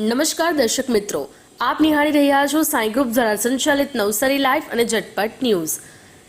નમસ્કાર દર્શક મિત્રો. આપ નિહાળી રહ્યા છો સાંઈ ગ્રુપ દ્વારા સંચાલિત નવસારી લાઈવ અને ઝટપટ ન્યૂઝ.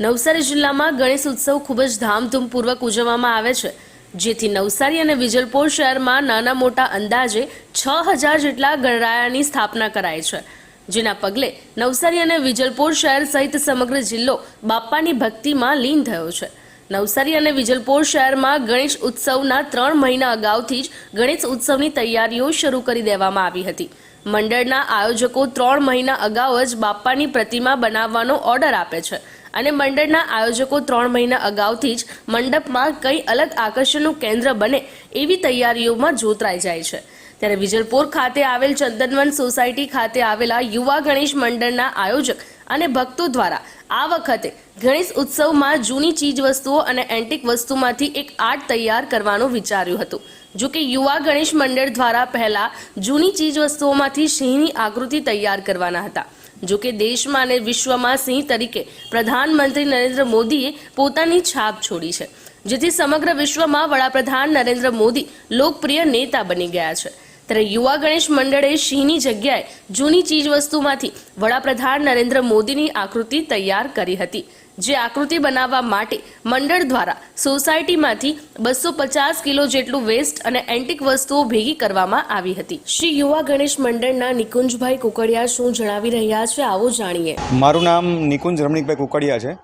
નવસારી જિલ્લામાં ગણેશ ઉત્સવ ખૂબ જ ધામધૂમપૂર્વક ઉજવવામાં આવે છે. જેથી નવસારી અને વિજલપોર શહેરમાં નાના મોટા અંદાજે છ હજાર જેટલા ગણરાયાની સ્થાપના કરાઈ છે. જેના પગલે નવસારી અને વિજલપોર શહેર સહિત સમગ્ર જિલ્લો બાપ્પાની ભક્તિમાં લીન થયો છે. નવસારી અને વિજલપોર શહેરમાં ગણેશ ઉત્સવના ત્રણ મહિના અગાઉથી જ ગણેશ ઉત્સવની તૈયારીઓ શરૂ કરી દેવામાં આવી હતી. મંડળના આયોજકો ત્રણ મહિના અગાઉ જ બાપ્પાની પ્રતિમા બનાવવાનો ઓર્ડર આપે છે અને મંડળના આયોજકો ત્રણ મહિના અગાઉથી જ મંડપમાં કંઈ અલગ આકર્ષણનું કેન્દ્ર બને એવી તૈયારીઓમાં જોતરાઈ જાય છે. ત્યારે વિજલપોર ખાતે આવેલ ચંદનવન સોસાયટી ખાતે આવેલા યુવા ગણેશ મંડળના આયોજક અને ભક્તો દ્વારા આ વખતે ગણેશ ઉત્સવમાં જૂની ચીજ વસ્તુઓ અને એન્ટિક વસ્તુમાંથી એક આર્ટ તૈયાર કરવાનું વિચાર્યું હતું. જો કે યુવા ગણેશ મંડળ દ્વારા પહેલા જૂની ચીજ વસ્તુઓમાંથી સિંહની આકૃતિ તૈયાર કરવાના હતા. જો કે દેશમાં અને વિશ્વમાં સિંહ તરીકે પ્રધાનમંત્રી નરેન્દ્ર મોદીએ પોતાની છાપ છોડી છે. જેથી સમગ્ર વિશ્વમાં વડાપ્રધાન નરેન્દ્ર મોદી લોકપ્રિય નેતા બની ગયા છે. ત્યારે યુવા ગણેશ મંડળે સિંહની જગ્યાએ જૂની ચીજ વસ્તુમાંથી વડાપ્રધાન નરેન્દ્ર મોદીની આકૃતિ તૈયાર કરી હતી, જે આકૃતિ બનાવવા માટે મંડળ દ્વારા સોસાયટીમાંથી બસો પચાસ કિલો જેટલું વેસ્ટ અને એન્ટિક વસ્તુઓ ભેગી કરવામાં આવી હતી. શ્રી યુવા ગણેશ મંડળના નિકુંજભાઈ કુકડિયા શું જણાવી રહ્યા છે, આવો જાણીએ. મારું નામ નિકુંજ રમણીકભાઈ કુકડિયા છે.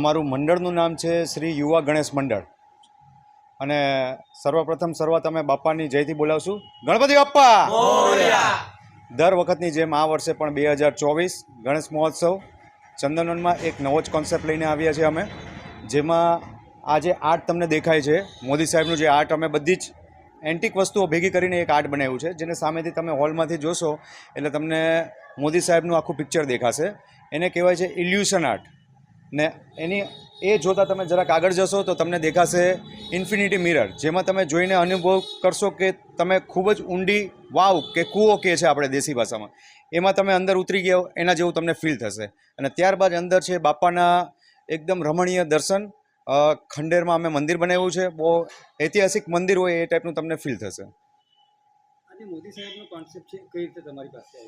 અમારું મંડળનું નામ છે શ્રી યુવા ગણેશ મંડળ. અને સર્વપ્રથમ શરૂઆત અમે બાપાની જયથી બોલાવશું. ગણપતિ બાપ્પા! દર વખતની જેમ આ વર્ષે પણ બે હજાર ચોવીસ ગણેશ મહોત્સવ ચંદનવનમાં એક નવો જ કોન્સેપ્ટ લઈને આવ્યા છીએ અમે. જેમાં આ જે આર્ટ તમને દેખાય છે. મોદી સાહેબનું જે આર્ટ અમે બધી જ એન્ટિક વસ્તુઓ ભેગી કરીને એક આર્ટ બનાવ્યું છે જેને સામેથી તમે હોલમાંથી જોશો એટલે તમને મોદી સાહેબનું આખું પિક્ચર દેખાશે. એને કહેવાય છે ઇલ્યુશન આર્ટ. ને એની, એ જોતાં તમે જરાક આગળ જશો તો તમને દેખાશે ઇન્ફિનિટી મિરર, જેમાં તમે જોઈને અનુભવ કરશો કે તમે ખૂબ જ ઊંડી વાવ કે કૂવો કહે છે આપણે દેશી ભાષામાં. એમાં તમે અંદર ઉતરી ગયા, એના જેવું તમને ફીલ થશે. અને ત્યારબાદ અંદર છે બાપાના એકદમ રમણીય દર્શન. ખંડેરમાં અમે મંદિર બનાવ્યું છે. બહુ ઐતિહાસિક મંદિર હોય એ ટાઈપનું તમને ફીલ થશે. મોદી સાહેબનો કોન્સેપ્ટ તમારી પાસે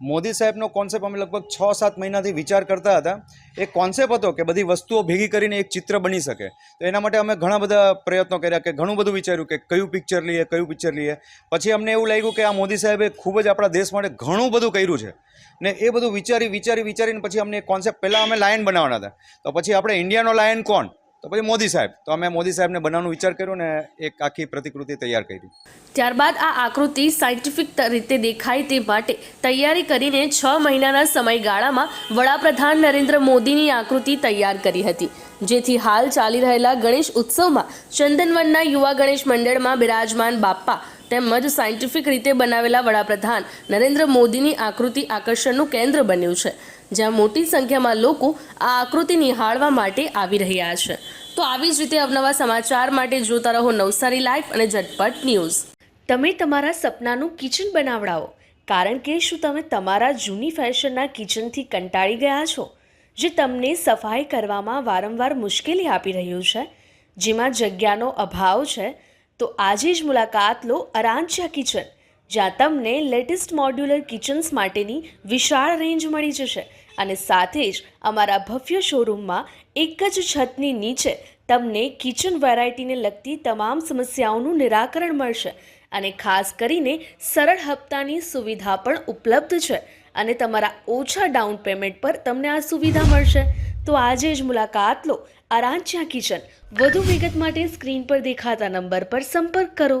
મોદી સાહેબનો કોન્સેપ્ટ અમે લગભગ છ સાત મહિનાથી વિચાર કરતા હતા. એક કોન્સેપ્ટ હતો કે બધી વસ્તુઓ ભેગી કરીને એક ચિત્ર બની શકે. તો એના માટે અમે ઘણા બધા પ્રયત્નો કર્યા કે ઘણું બધું વિચાર્યું કે કયું પિક્ચર લઈએ, કયું પિક્ચર લઈએ. પછી અમને એવું લાગ્યું કે આ મોદી સાહેબે ખૂબ જ આપણા દેશ માટે ઘણું બધું કર્યું છે. ને એ બધું વિચારી વિચારી, વિચારીને પછી અમને કોન્સેપ્ટ પહેલાં અમે લાયન બનાવવાના હતા. તો પછી આપણે ઇન્ડિયાનો લાયન કોણ? તો પછી મોદી સાહેબ, તો અમે મોદી સાહેબને બનાવવાનો વિચાર કર્યો ને એક આખી પ્રતિકૃતિ તૈયાર કરી. ત્યારબાદ આ આકૃતિ સાયન્ટિફિક રીતે દેખાય તે માટે તૈયારી કરીને છ મહિનાના સમયગાળામાં વડાપ્રધાન નરેન્દ્ર મોદીની આકૃતિ તૈયાર કરી હતી. જેથી હાલ ચાલી રહેલા ગણેશ ઉત્સવમાં ચંદનવનના યુવા ગણેશ મંડળમાં બિરાજમાન બાપ્પા તેમજ સાયન્ટિફિક રીતે બનાવેલા વડાપ્રધાન નરેન્દ્ર મોદીની આકૃતિ આકર્ષણનું કેન્દ્ર બન્યું છે, જ્યાં મોટી સંખ્યામાં લોકો આ આકૃતિ નિહાળવા માટે આવી રહ્યા છે. તો આવી જ રીતે અવનવા સમાચાર માટે જોતા રહો નવસારી લાઈફ અને ઝટપટ ન્યૂઝ. તમે તમારા સપનાનું કિચન બનાવડાવો, કારણ કે શું તમે તમારા જૂની ફેશનના કિચનથી કંટાળી ગયા છો, જે તમને સફાઈ કરવામાં વારંવાર મુશ્કેલી આપી રહ્યું છે? જેમાં જગ્યાનો અભાવ છે તો આજે જ મુલાકાત લો અરાંચિયા કિચન, જ્યાં તમને લેટેસ્ટ મોડ્યુલર કિચન્સ માટેની વિશાળ રેન્જ મળી જશે અને સાથે જ અમારા ભવ્ય શોરૂમમાં એક જ છતની નીચે તમને કિચન વેરાયટીને લગતી તમામ સમસ્યાઓનું નિરાકરણ મળશે અને ખાસ કરીને સરળ હપ્તાની સુવિધા પણ ઉપલબ્ધ છે અને તમારા ઓછા ડાઉન પેમેન્ટ પર તમને આ સુવિધા મળશે. તો આજે જ મુલાકાત લો આરાંચ્યા કિચન વધુ વિગત માટે સ્ક્રીન પર દેખાતા નંબર પર સંપર્ક કરો.